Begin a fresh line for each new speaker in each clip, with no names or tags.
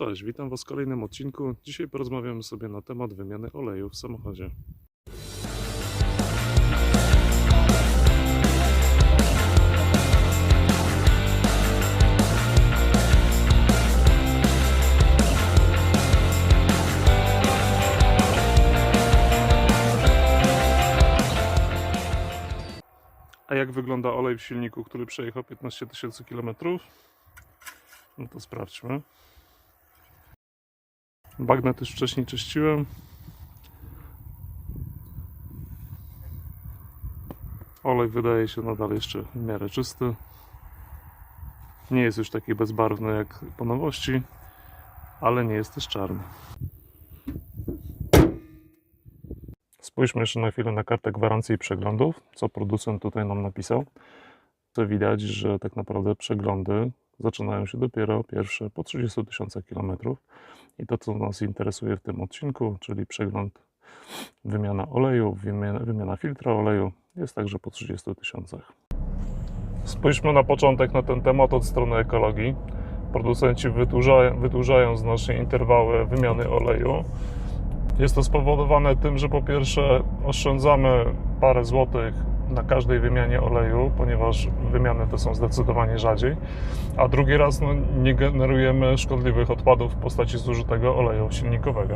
Cześć, witam Was w kolejnym odcinku. Dzisiaj porozmawiamy sobie na temat wymiany oleju w samochodzie. A jak wygląda olej w silniku, który przejechał 15 tysięcy km? No to sprawdźmy. Bagnet już wcześniej czyściłem. Olej wydaje się nadal jeszcze w miarę czysty. Nie jest już taki bezbarwny jak po nowości, ale nie jest też czarny. Spójrzmy jeszcze na chwilę na kartę gwarancji i przeglądów, co producent tutaj nam napisał. To widać, że tak naprawdę przeglądy zaczynają się dopiero pierwsze po 30 tysiącach kilometrów. I to, co nas interesuje w tym odcinku, czyli przegląd wymiana oleju, wymiana, wymiana filtra oleju, jest także po 30 tysiącach. Spójrzmy na początek na ten temat od strony ekologii. Producenci wydłużają, wydłużają znacznie interwały wymiany oleju. Jest to spowodowane tym, że po pierwsze oszczędzamy parę złotych na każdej wymianie oleju, ponieważ wymiany te są zdecydowanie rzadziej, a drugi raz no, nie generujemy szkodliwych odpadów w postaci zużytego oleju silnikowego.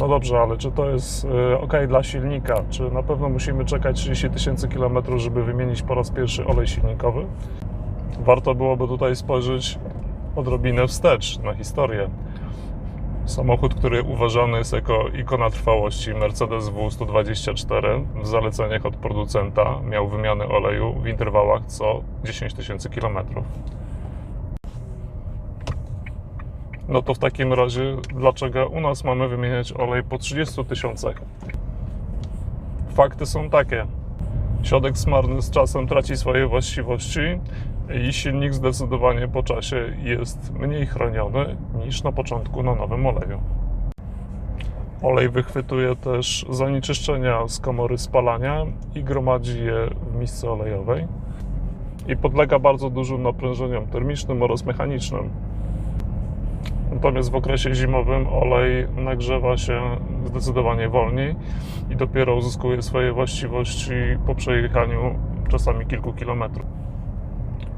No dobrze, ale czy to jest y, ok dla silnika? Czy na pewno musimy czekać 30 tysięcy kilometrów, żeby wymienić po raz pierwszy olej silnikowy? Warto byłoby tutaj spojrzeć odrobinę wstecz na historię. Samochód, który uważany jest jako ikona trwałości, Mercedes W124, w zaleceniach od producenta miał wymianę oleju w interwałach co 10 tysięcy kilometrów. No to w takim razie, dlaczego u nas mamy wymieniać olej po 30 tysiącach? Fakty są takie. Środek smarny z czasem traci swoje właściwości i silnik zdecydowanie po czasie jest mniej chroniony niż na początku na nowym oleju. Olej wychwytuje też zanieczyszczenia z komory spalania i gromadzi je w misce olejowej i podlega bardzo dużym naprężeniom termicznym oraz mechanicznym. Natomiast w okresie zimowym olej nagrzewa się zdecydowanie wolniej i dopiero uzyskuje swoje właściwości po przejechaniu czasami kilku kilometrów.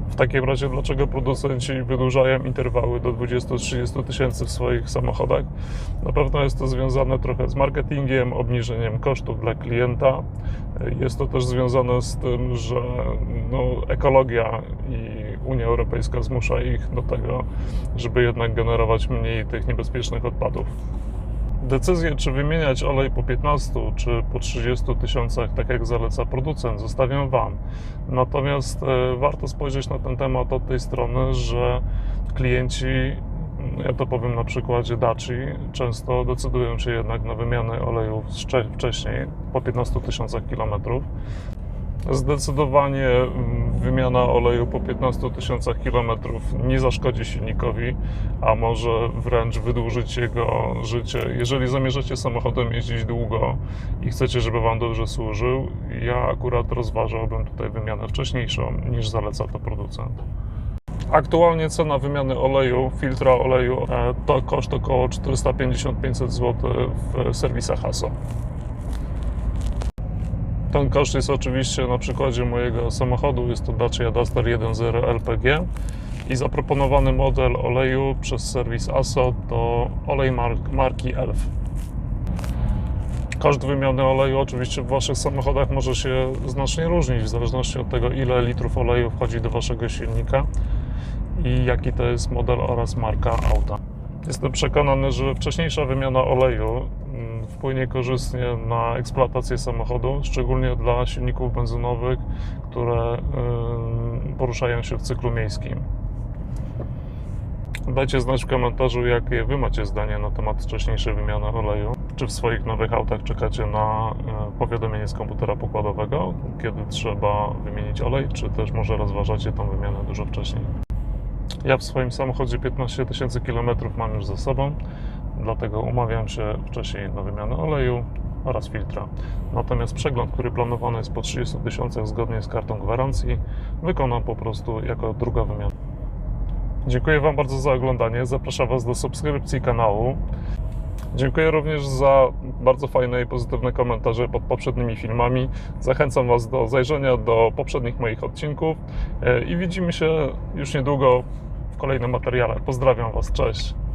W takim razie, dlaczego producenci wydłużają interwały do 20-30 tysięcy w swoich samochodach? Na pewno jest to związane trochę z marketingiem, obniżeniem kosztów dla klienta. Jest to też związane z tym, że no, ekologia i Unia Europejska zmusza ich do tego, żeby jednak generować mniej tych niebezpiecznych odpadów. Decyzję, czy wymieniać olej po 15 czy po 30 tysiącach, tak jak zaleca producent, zostawiam Wam. Natomiast e, warto spojrzeć na ten temat od tej strony, że klienci, ja to powiem na przykładzie Daci, często decydują się jednak na wymianę oleju wcze- wcześniej, po 15 tysiącach kilometrów. Zdecydowanie mm, wymiana oleju po 15 tysiącach kilometrów nie zaszkodzi silnikowi, a może wręcz wydłużyć jego życie. Jeżeli zamierzacie samochodem jeździć długo i chcecie, żeby Wam dobrze służył, ja akurat rozważałbym tutaj wymianę wcześniejszą niż zaleca to producent. Aktualnie cena wymiany oleju, filtra oleju e, to koszt około 450-500 zł w serwisach ASO. Ten koszt jest oczywiście na przykładzie mojego samochodu, jest to Dacia Duster 1.0 LPG i zaproponowany model oleju przez serwis ASO to olej mar- marki ELF. Koszt wymiany oleju oczywiście w Waszych samochodach może się znacznie różnić w zależności od tego, ile litrów oleju wchodzi do Waszego silnika i jaki to jest model oraz marka auta. Jestem przekonany, że wcześniejsza wymiana oleju mm, wpłynie korzystnie na eksploatację samochodu, szczególnie dla silników benzynowych, które poruszają się w cyklu miejskim. Dajcie znać w komentarzu, jakie Wy macie zdanie na temat wcześniejszej wymiany oleju. Czy w swoich nowych autach czekacie na e, powiadomienie z komputera pokładowego, kiedy trzeba wymienić olej, czy też może rozważacie tą wymianę dużo wcześniej? Ja w swoim samochodzie 15 tysięcy kilometrów mam już za sobą, dlatego umawiam się wcześniej na wymianę oleju oraz filtra. Natomiast przegląd, który planowany jest po 30 tysiącach zgodnie z kartą gwarancji, wykonam po prostu jako druga wymiana. Dziękuję Wam bardzo za oglądanie. Zapraszam Was do subskrypcji kanału. Dziękuję również za bardzo fajne i pozytywne komentarze pod poprzednimi filmami. Zachęcam Was do zajrzenia do poprzednich moich odcinków e, i widzimy się już niedługo w kolejnym materiale. Pozdrawiam Was, cześć.